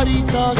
Marita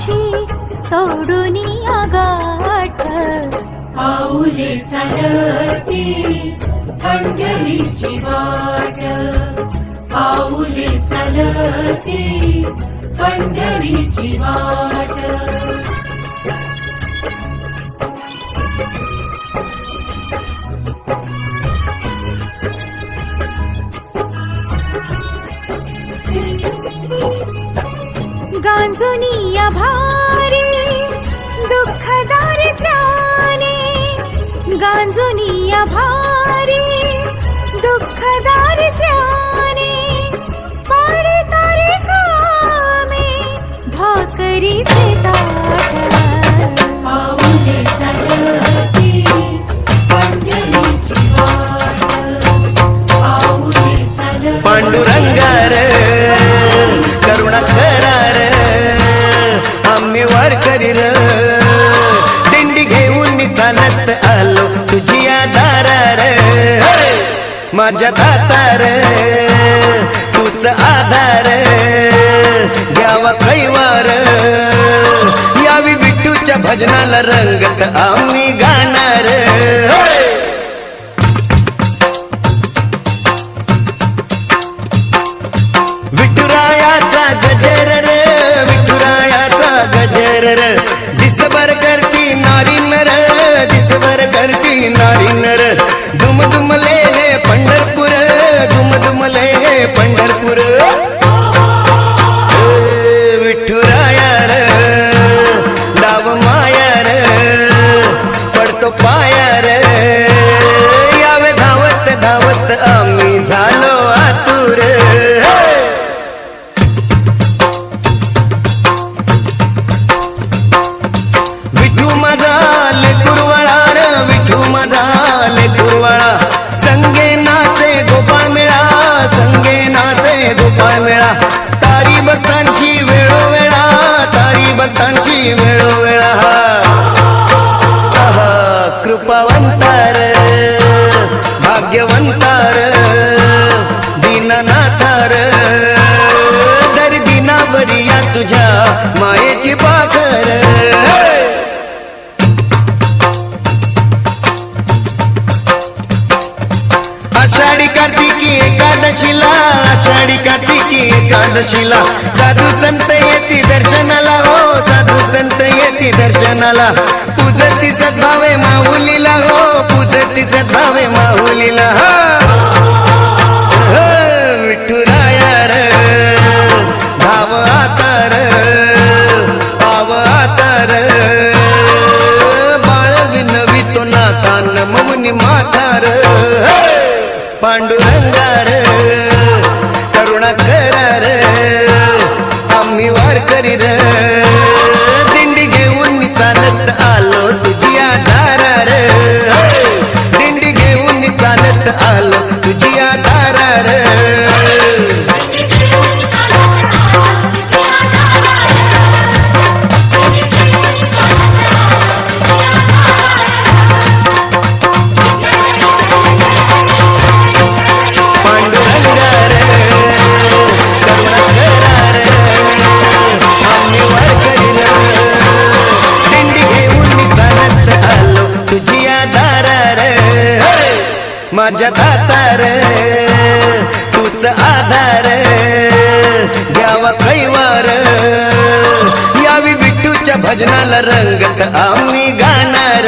संसाराची तोडून आगाठ पाऊले चालती पंढरीची वाट पाऊले चालती पंढरीची वाट Thank you. गांजुनिया भारी दुःखदार त्याने गांजुनिया भारी. तूच आधार. द्यावा कैवार. यावी विठूच्या भजनाला रंगत आम्ही गा the uh, एकादशीला साधू संत येती दर्शनाला हो साधू संत येती दर्शनाला. पूजती सद्भावे माहुलीला हो पूजती सद्भावे माहुलीला हा. हो, विठुराया रे धाव आतार पाव आतार बाळ विनवितो नातान ममुनी मातार पांडुरंगार माझ्या धातार तूच आधार द्यावा कैवार. यावी विठूच्या भजनाला रंगत आम्ही गाणार.